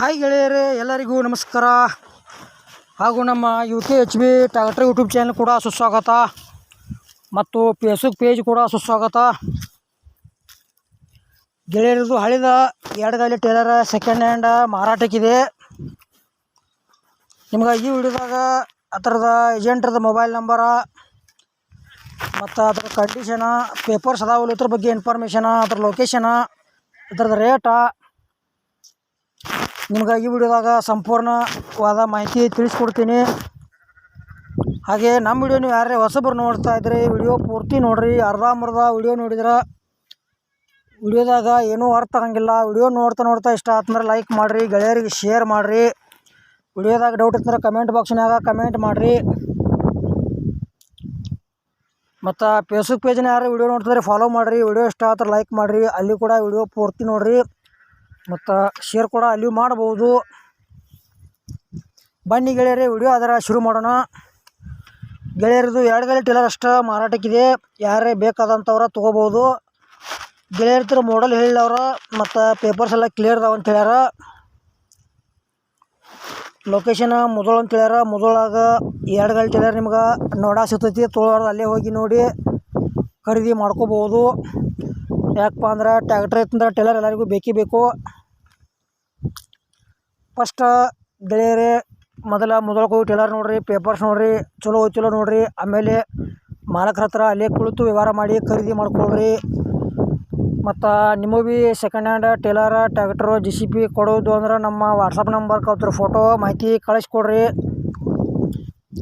Hi ಗೆಳೆಯರೇ, ಎಲ್ಲರಿಗೂ ನಮಸ್ಕಾರ. ಹಾಗೂ ನಮ್ಮ U K H B tractor YouTube channel ಕೂಡ ಸುಸ್ವಾಗತ. ಮತ್ತು ಫೇಸ್ಬುಕ್ ಪೇಜ್ ಕೂಡ ಸುಸ್ವಾಗತ. ಗೆಳೆಯರದು ಹಳಿದ ಎರಡು ಗಾಲಿ ಟೇಲರ್ ಸೆಕೆಂಡ್ ಹ್ಯಾಂಡ್ ಮಾರಾಟಕ್ಕಿದೆ. ನಿಮ್ಗೆ ಈ ವಿಡಿಯೋದಾಗ ಅದರದ ಏಜೆಂಟ್ರದ ಮೊಬೈಲ್ ನಂಬರ ಮತ್ತು ಅದರ ಕಂಡೀಷನ ಪೇಪರ್ಸ್ ಅದಾವಲ್ಲ ಇದ್ರ ಬಗ್ಗೆ ಇನ್ಫಾರ್ಮೇಷನ ಅದ್ರ ಲೊಕೇಶನ ಅದರದ ರೇಟ ನಿಮ್ಗೆ ಈ ವಿಡಿಯೋದಾಗ ಸಂಪೂರ್ಣವಾದ ಮಾಹಿತಿ ತಿಳಿಸ್ಕೊಡ್ತೀನಿ. ಹಾಗೆ ನಮ್ಮ ವಿಡಿಯೋ ನೀವು ಯಾರೇ ಹೊಸಬರು ನೋಡ್ತಾ ಇದ್ರಿ ವಿಡಿಯೋ ಪೂರ್ತಿ ನೋಡ್ರಿ. ಅರ್ಧಂಬರ್ಧ ವಿಡಿಯೋ ನೋಡಿದ್ರೆ ವಿಡಿಯೋದಾಗ ಏನೂ ಅರ್ಥ ಆಗಂಗಿಲ್ಲ. ವಿಡಿಯೋ ನೋಡ್ತಾ ನೋಡ್ತಾ ಇಷ್ಟ ಆತಂದ್ರೆ ಲೈಕ್ ಮಾಡಿರಿ, ಗೆಳೆಯರಿಗೆ ಶೇರ್ ಮಾಡಿರಿ. ವಿಡಿಯೋದಾಗ ಡೌಟ್ ಇತ್ತಂದ್ರೆ ಕಮೆಂಟ್ ಬಾಕ್ಸ್ನಾಗ ಕಮೆಂಟ್ ಮಾಡಿರಿ. ಮತ್ತು ಫೇಸ್ಬುಕ್ ಪೇಜ್ನ ಯಾರು ವಿಡಿಯೋ ನೋಡ್ತಿದ್ರೆ ಫಾಲೋ ಮಾಡಿರಿ. ವಿಡಿಯೋ ಇಷ್ಟ ಆದ್ರೆ ಲೈಕ್ ಮಾಡಿರಿ. ಅಲ್ಲಿ ಕೂಡ ವಿಡಿಯೋ ಪೂರ್ತಿ ನೋಡಿರಿ. ಮತ್ತು ಶೇರ್ ಕೂಡ ಅಲ್ಲಿಯೂ ಮಾಡ್ಬೋದು ಬನ್ನಿ ಗೆಳೆಯರೇ ವಿಡಿಯೋ ಅದರ ಶುರು ಮಾಡೋಣ. ಗೆಳೆಯರದು ಎರಡು ಗಾಲಿ ಟೇಲರ್ ಅಷ್ಟು ಮಾರಾಟಕ್ಕಿದೆ. ಯಾರೇ ಬೇಕಾದಂಥವ್ರ ತೊಗೋಬೋದು ಗೆಳೆಯರ್ತಿರೋ ಮಾಡಲ್ ಹೇಳಿದವ್ರ, ಮತ್ತು ಪೇಪರ್ಸ್ ಎಲ್ಲ ಕ್ಲಿಯರ್ ಅದಾವ ಅಂತ ಹೇಳ್ಯಾರ. ಲೊಕೇಶನ್ ಮೊದಲು ಅಂತ ಹೇಳ್ಯಾರ. ಮುದೋಳಾಗ ಎರಡು ಗಾಲಿ ಟೇಲರ್ ನಿಮ್ಗೆ ನೋಡ ಸಿಗ್ತೈತಿ. ತೊಗೊಳೋರು ಅಲ್ಲೇ ಹೋಗಿ ನೋಡಿ ಖರೀದಿ ಮಾಡ್ಕೋಬೋದು ಯಾಕಪ್ಪ ಅಂದ್ರೆ ಟ್ಯಾಕ್ಟ್ರ್ ಐತಂದ್ರೆ ಟೇಲರ್ ಎಲ್ಲರಿಗೂ ಬೇಕೇ ಬೇಕು. ಫಸ್ಟ್ ಗೆಳೆಯರೇ, ಮೊದಲ ಮೊದಲಕ್ಕೆ ಹೋಗಿ ಟೇಲರ್ ನೋಡ್ರಿ ಪೇಪರ್ಸ್ ನೋಡ್ರಿ, ಚಲೋ ಚಲೋ ನೋಡ್ರಿ. ಆಮೇಲೆ ಮಾಲಕ್ರ ಹತ್ರ ಅಲ್ಲೇ ಕುಳಿತು ವ್ಯವಹಾರ ಮಾಡಿ ಖರೀದಿ ಮಾಡ್ಕೊಳ್ರಿ. ಮತ್ತು ನಿಮಗೆ ಭೀ second hand trailer tractor G C P ಕೊಡೋದು ಅಂದ್ರೆ ನಮ್ಮ ವಾಟ್ಸಪ್ ನಂಬರ್ ಅದ್ರ ಫೋಟೋ ಮಾಹಿತಿ ಕಳಿಸ್ಕೊಡ್ರಿ.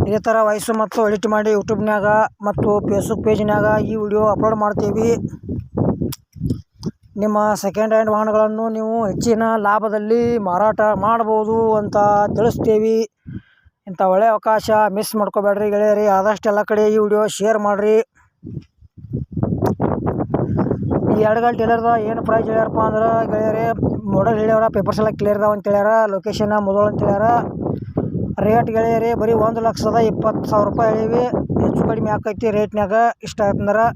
ಇದೇ ಥರ ವಯಸ್ಸು ಮತ್ತು ಎಡಿಟ್ ಮಾಡಿ ಯೂಟ್ಯೂಬ್ನಾಗ ಮತ್ತು ಫೇಸ್ಬುಕ್ ಪೇಜ್ನಾಗ ಈ ವಿಡಿಯೋ ಅಪ್ಲೋಡ್ ಮಾಡ್ತೀವಿ. ನಿಮ್ಮ ಸೆಕೆಂಡ್ ಹ್ಯಾಂಡ್ ವಾಹನಗಳನ್ನು ನೀವು ಹೆಚ್ಚಿನ ಲಾಭದಲ್ಲಿ ಮಾರಾಟ ಮಾಡ್ಬೋದು ಅಂತ ತಿಳಿಸ್ತೀವಿ. ಇಂಥ ಒಳ್ಳೆಯ ಅವಕಾಶ ಮಿಸ್ ಮಾಡ್ಕೋಬೇಡ್ರಿ ಗೆಳೆಯರಿ. ಆದಷ್ಟು ಎಲ್ಲ ಕಡೆ ಈ ವಿಡಿಯೋ ಶೇರ್ ಮಾಡಿರಿ. ಈ ಎರಡು ಗಂಟೆ ಟೇಲರ್ದ ಏನು ಪ್ರೈಸ್ ಹೇಳ್ಯಾರಪ್ಪ ಅಂದ್ರೆ ಗೆಳೆಯರಿ ಮಾಡಲ್ ಹೇಳ್ಯಾರ ಪೇಪರ್ಸ್ ಎಲ್ಲ ಕ್ಲಿಯರ್ ಅದಾವ ಅಂತ ಹೇಳ್ಯಾರ ಲೊಕೇಶನ್ ಮೊದಲು ಅಂತ ಹೇಳ್ಯಾರ. ರೇಟ್ ಗೆಳೆಯರಿ, ಬರೀ ಒಂದು ಲಕ್ಷದ ಇಪ್ಪತ್ತು ಸಾವಿರ ರೂಪಾಯಿ ಹೇಳಿವಿ. ಹೆಚ್ಚು ಕಡಿಮೆ ಆಕೈತಿ ರೇಟ್ನಾಗ ಇಷ್ಟ ಆಯ್ತಂದ್ರೆ